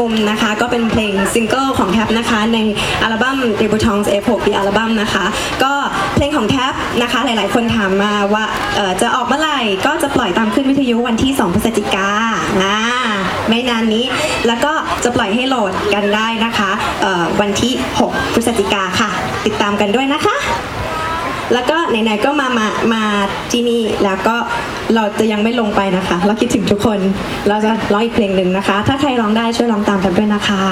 มุมนะคะ ก็เป็นเพลงซิงเกิลของแท็บนะคะ ในอัลบั้ม d e b u t a n s F6 ปีอัลบั้มนะคะ ก็เพลงของแท็บนะคะหลายๆ คนถามมาว่าจะออกเมื่อไหร่ก็จะปล่อยตามขึ้นวิทยุวันที่ 2 พฤศจิกาอ่าไม่นานนี้แล้วก็จะปล่อยให้โหลดกันได้นะคะวันที่ 6 พฤศจิกาค่ะ ติดตามกันด้วยนะคะ แล้วก็ไหนๆก็มามามาที่นี่แล้วก็เราจะยังไม่ลงไปนะคะ เราคิดถึงทุกคนเราจะร้องอีกเพลงหนึ่งนะคะ ถ้าใครร้องได้ช่วยร้องตามกันด้วยนะคะ